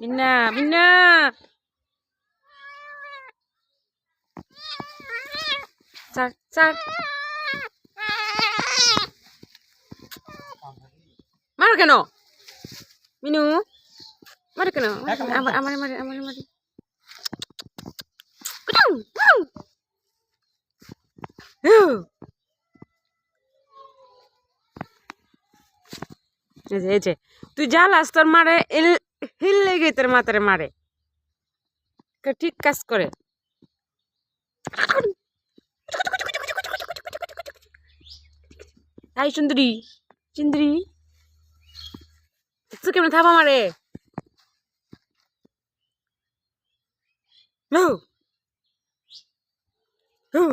মিন্না মিন্না চার চার মারো কেন? মিনু, মারো কেন? আমার মারি আমার মারি যে যে। তুই জ্বালাস, তোর মারে হিল লেগে তোর মাথারে মারে। ঠিক কাজ করে। হাই সুন্দরী সুন্দরী তুই কেমন থাবা মারে? হু হু।